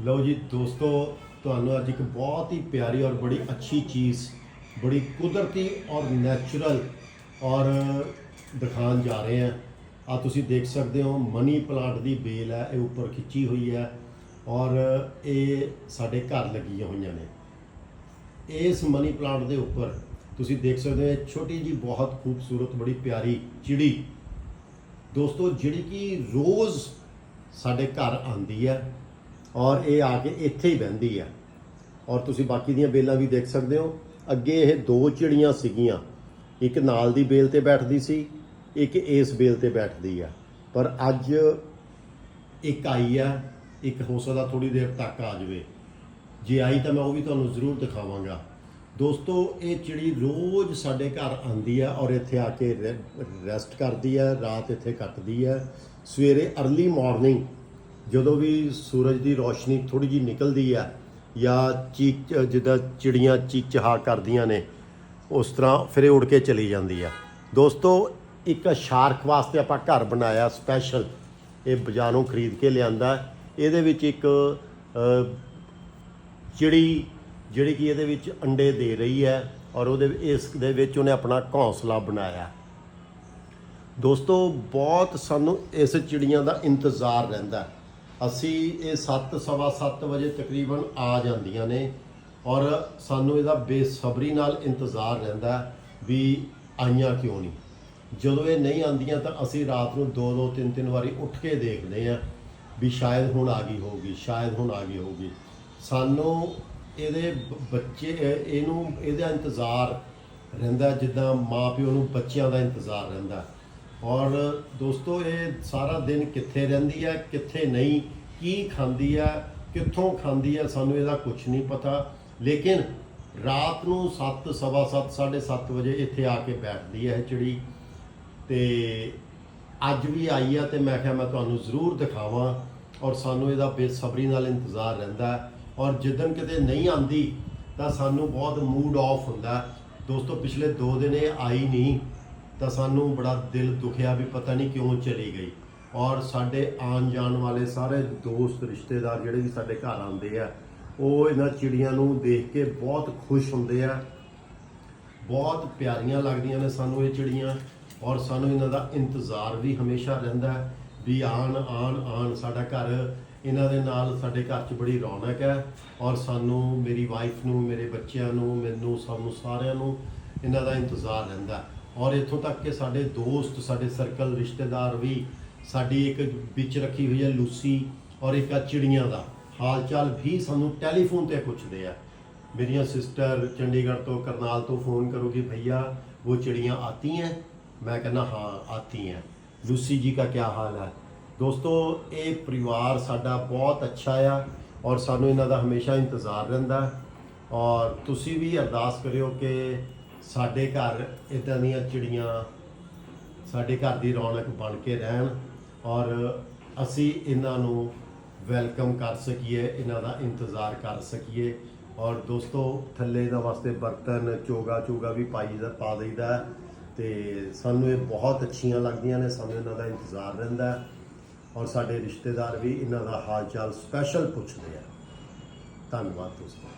ਲਓ ਜੀ ਦੋਸਤੋ, ਤੁਹਾਨੂੰ ਅੱਜ ਇੱਕ ਬਹੁਤ ਹੀ ਪਿਆਰੀ ਔਰ ਬੜੀ ਅੱਛੀ ਚੀਜ਼, ਬੜੀ ਕੁਦਰਤੀ ਔਰ ਨੈਚੁਰਲ ਔਰ ਦਿਖਾਉਣ ਜਾ ਰਹੇ ਹਾਂ। ਆ ਤੁਸੀਂ ਦੇਖ ਸਕਦੇ ਹੋ, ਮਨੀ ਪਲਾਂਟ ਦੀ ਬੇਲ ਹੈ, ਇਹ ਉੱਪਰ ਖਿੱਚੀ ਹੋਈ ਹੈ ਔਰ ਇਹ ਸਾਡੇ ਘਰ ਲੱਗੀਆਂ ਹੋਈਆਂ ਨੇ। ਇਸ ਮਨੀ ਪਲਾਂਟ ਦੇ ਉੱਪਰ ਤੁਸੀਂ ਦੇਖ ਸਕਦੇ ਹੋ, ਇਹ ਛੋਟੀ ਜੀ ਬਹੁਤ ਖੂਬਸੂਰਤ, ਬੜੀ ਪਿਆਰੀ ਚਿੜੀ। ਦੋਸਤੋ, ਜਿਹੜੀ ਕਿ ਰੋਜ਼ ਸਾਡੇ ਘਰ ਆਉਂਦੀ ਹੈ ਔਰ ਇਹ ਆ ਕੇ ਇੱਥੇ ਹੀ ਬਹਿੰਦੀ ਹੈ ਔਰ ਤੁਸੀਂ ਬਾਕੀ ਦੀਆਂ ਬੇਲਾਂ ਵੀ ਦੇਖ ਸਕਦੇ ਹੋ। ਅੱਗੇ ਇਹ ਦੋ ਚਿੜੀਆਂ ਸੀਗੀਆਂ। ਇੱਕ ਨਾਲ ਦੀ ਬੇਲ ਤੇ ਬੈਠਦੀ ਸੀ, ਇੱਕ ਇਸ ਬੇਲ ਤੇ ਬੈਠਦੀ ਹੈ ਪਰ ਅੱਜ ਇੱਕ ਆਈ ਆ, ਇੱਕ ਹੋ ਸਕਦਾ ਥੋੜੀ ਦੇਰ ਤੱਕ ਆ ਜਾਵੇ। ਜੇ ਆਈ ਤਾਂ ਮੈਂ ਉਹ ਵੀ ਤੁਹਾਨੂੰ ਜ਼ਰੂਰ ਦਿਖਾਵਾਂਗਾ। ਦੋਸਤੋ, ਇਹ ਚਿੜੀ ਰੋਜ਼ ਸਾਡੇ ਘਰ ਆਂਦੀ ਹੈ ਔਰ ਇੱਥੇ ਆ ਕੇ ਰੈਸਟ ਕਰਦੀ ਹੈ ਰਾਤ ਇੱਥੇ ਕੱਟਦੀ ਹੈ ਸਵੇਰੇ अर्ਲੀ ਮਾਰਨਿੰਗ ਜਦੋਂ ਵੀ ਸੂਰਜ ਦੀ ਰੋਸ਼ਨੀ ਥੋੜੀ ਜੀ ਨਿਕਲਦੀ ਹੈ ਜਾਂ ਚੀਕ ਜਿੱਦਾਂ ਚਿੜੀਆਂ ਚੀਚਹਾ ਕਰਦੀਆਂ ਨੇ, ਉਸ ਤਰ੍ਹਾਂ ਫਿਰ ਇਹ ਉੜ ਕੇ ਚਲੀ ਜਾਂਦੀ ਹੈ ਦੋਸਤੋ, ਇੱਕ ਸ਼ਾਰਕ ਵਾਸਤੇ ਆਪਾਂ ਘਰ ਬਣਾਇਆ ਸਪੈਸ਼ਲ ਇਹ ਬਾਜ਼ਾਰੋਂ ਖਰੀਦ ਕੇ ਲਿਆਂਦਾ। ਇਹਦੇ ਵਿੱਚ ਇੱਕ ਚਿੜੀ, ਜਿਹੜੀ ਕਿ ਇਹਦੇ ਵਿੱਚ ਅੰਡੇ ਦੇ ਰਹੀ ਹੈ ਔਰ ਉਹਦੇ ਇਸ ਦੇ ਵਿੱਚ ਉਹਨੇ ਆਪਣਾ ਘੌਂਸਲਾ ਬਣਾਇਆ। ਦੋਸਤੋ, ਬਹੁਤ ਸਾਨੂੰ ਇਸ ਚਿੜੀਆਂ ਦਾ ਇੰਤਜ਼ਾਰ ਰਹਿੰਦਾ। ਅਸੀਂ ਇਹ 7 ਸਵਾ 7 ਵਜੇ ਤਕਰੀਬਨ ਆ ਜਾਂਦੀਆਂ ਨੇ ਔਰ ਸਾਨੂੰ ਇਹਦਾ ਬੇਸਬਰੀ ਨਾਲ ਇੰਤਜ਼ਾਰ ਰਹਿੰਦਾ ਵੀ ਆਈਆਂ ਕਿਉਂ ਨਹੀਂ। ਜਦੋਂ ਇਹ ਨਹੀਂ ਆਉਂਦੀਆਂ ਤਾਂ ਅਸੀਂ ਰਾਤ ਨੂੰ ਦੋ ਦੋ, ਤਿੰਨ ਤਿੰਨ ਵਾਰੀ ਉੱਠ ਕੇ ਦੇਖਦੇ ਹਾਂ ਵੀ ਸ਼ਾਇਦ ਹੁਣ ਆ ਗਈ ਹੋਊਗੀ, ਸ਼ਾਇਦ ਹੁਣ ਆ ਗਈ ਹੋਊਗੀ। ਸਾਨੂੰ ਇਹਦੇ ਬ- ਬੱਚੇ ਇਹਨੂੰ, ਇਹਦਾ ਇੰਤਜ਼ਾਰ ਰਹਿੰਦਾ ਜਿੱਦਾਂ ਮਾਪਿਓ ਨੂੰ ਬੱਚਿਆਂ ਦਾ ਇੰਤਜ਼ਾਰ ਰਹਿੰਦਾ। ਔਰ ਦੋਸਤੋ, ਇਹ ਸਾਰਾ ਦਿਨ ਕਿੱਥੇ ਰਹਿੰਦੀ ਹੈ ਕਿੱਥੇ ਨਹੀਂ, ਕੀ ਖਾਂਦੀ ਹੈ ਕਿੱਥੋਂ ਖਾਂਦੀ ਹੈ ਸਾਨੂੰ ਇਹਦਾ ਕੁਝ ਨਹੀਂ ਪਤਾ। ਲੇਕਿਨ ਰਾਤ ਨੂੰ 7 ਸਵਾ 7 7:30 ਵਜੇ ਇੱਥੇ ਆ ਕੇ ਬੈਠਦੀ ਹੈ ਚਿੜੀ। ਤੇ ਅੱਜ ਵੀ ਆਈ ਆ ਤੇ ਮੈਂ ਕਿਹਾ ਮੈਂ ਤੁਹਾਨੂੰ ਜ਼ਰੂਰ ਦਿਖਾਵਾਂ ਔਰ ਸਾਨੂੰ ਇਹਦਾ ਬੇਸਬਰੀ ਨਾਲ ਇੰਤਜ਼ਾਰ ਰਹਿੰਦਾ। ਔਰ ਜਿੱਦਣ ਕਿਤੇ ਨਹੀਂ ਆਂਦੀ ਤਾਂ ਸਾਨੂੰ ਬਹੁਤ ਮੂਡ ਆਫ ਹੁੰਦਾ। ਦੋਸਤੋ, ਪਿਛਲੇ 2 ਦਿਨ ਇਹ ਆਈ ਨਹੀਂ। ਤਾਂ ਸਾਨੂੰ ਬੜਾ ਦਿਲ ਦੁਖਿਆ ਵੀ ਪਤਾ ਨਹੀਂ ਕਿਉਂ ਚਲੀ ਗਈ। ਔਰ ਸਾਡੇ ਆਉਣ ਜਾਣ ਵਾਲੇ ਸਾਰੇ ਦੋਸਤ, ਰਿਸ਼ਤੇਦਾਰ ਜਿਹੜੇ ਵੀ ਸਾਡੇ ਘਰ ਆਉਂਦੇ ਆ, ਉਹ ਇਹਨਾਂ ਚਿੜੀਆਂ ਨੂੰ ਦੇਖ ਕੇ ਬਹੁਤ ਖੁਸ਼ ਹੁੰਦੇ ਆ। ਬਹੁਤ ਪਿਆਰੀਆਂ ਲੱਗਦੀਆਂ ਨੇ ਸਾਨੂੰ ਇਹ ਚਿੜੀਆਂ ਔਰ ਸਾਨੂੰ ਇਹਨਾਂ ਦਾ ਇੰਤਜ਼ਾਰ ਵੀ ਹਮੇਸ਼ਾ ਰਹਿੰਦਾ ਵੀ ਆਣ ਆਣ ਆਣ ਸਾਡਾ ਘਰ ਇਹਨਾਂ ਦੇ ਨਾਲ ਸਾਡੇ ਘਰ 'ਚ ਬੜੀ ਰੌਣਕ ਹੈ ਔਰ ਸਾਨੂੰ ਮੇਰੀ ਵਾਈਫ ਨੂੰ, ਮੇਰੇ ਬੱਚਿਆਂ ਨੂੰ, ਮੈਨੂੰ, ਸਾਨੂੰ ਸਾਰਿਆਂ ਨੂੰ ਇਹਨਾਂ ਦਾ ਇੰਤਜ਼ਾਰ ਰਹਿੰਦਾ ਔਰ ਇੱਥੋਂ ਤੱਕ ਕਿ ਸਾਡੇ ਦੋਸਤ, ਸਾਡੇ ਸਰਕਲ ਰਿਸ਼ਤੇਦਾਰ ਵੀ ਸਾਡੀ ਇੱਕ ਵਿੱਚ ਰੱਖੀ ਹੋਈ ਹੈ ਲੂਸੀ ਔਰ ਇੱਕ ਆ ਚਿੜੀਆਂ ਦਾ। ਹਾਲ ਚਾਲ ਵੀ ਸਾਨੂੰ ਟੈਲੀਫੋਨ ਤੇ ਪੁੱਛਦੇ ਆ। ਮੇਰੀਆਂ ਸਿਸਟਰ ਚੰਡੀਗੜ੍ਹ ਤੋਂ ਕਰਨਾਲ ਤੋਂ ਫੋਨ ਕਰੋਗੀ ਭਈਆ, ਉਹ ਚਿੜੀਆਂ ਆਤੀ ਹੈ ਮੈਂ ਕਹਿੰਦਾ, ਹਾਂ, ਆਤੀ ਹੈ ਲੂਸੀ ਜੀ ਦਾ ਕੀ ਹਾਲ ਹੈ ਦੋਸਤੋ, ਇਹ ਪਰਿਵਾਰ ਸਾਡਾ ਬਹੁਤ ਅੱਛਾ ਆ ਔਰ ਸਾਨੂੰ ਇਹਨਾਂ ਦਾ ਹਮੇਸ਼ਾ ਇੰਤਜ਼ਾਰ ਰਹਿੰਦਾ। ਔਰ ਤੁਸੀਂ ਵੀ ਅਰਦਾਸ ਕਰਿਓ ਕਿ ਸਾਡੇ ਘਰ ਇਦਾਂ ਦੀਆਂ ਚਿੜੀਆਂ ਸਾਡੇ ਘਰ ਦੀ ਰੌਣਕ ਬਣ ਕੇ ਰਹਿਣ ਔਰ ਅਸੀਂ ਇਹਨਾਂ ਨੂੰ ਵੈਲਕਮ ਕਰ ਸਕੀਏ, ਇਹਨਾਂ ਦਾ ਇੰਤਜ਼ਾਰ ਕਰ ਸਕੀਏ। ਔਰ ਦੋਸਤੋ, ਥੱਲੇ ਦਾ ਵਾਸਤੇ ਬਰਤਨ ਚੋਗਾ ਚੋਗਾ ਵੀ ਪਾਈ ਦਾ ਪਾ ਦਈਦਾ ਹੈ ਤੇ ਸਾਨੂੰ ਇਹ ਬਹੁਤ ਅੱਛੀਆਂ ਲੱਗਦੀਆਂ ਨੇ, ਸਾਨੂੰ ਇਹਨਾਂ ਦਾ ਇੰਤਜ਼ਾਰ ਰਹਿੰਦਾ ਔਰ ਸਾਡੇ ਰਿਸ਼ਤੇਦਾਰ ਵੀ ਇਹਨਾਂ ਦਾ ਹਾਲ ਚਾਲ ਸਪੈਸ਼ਲ ਪੁੱਛਦੇ ਆ। ਧੰਨਵਾਦ ਦੋਸਤੋ।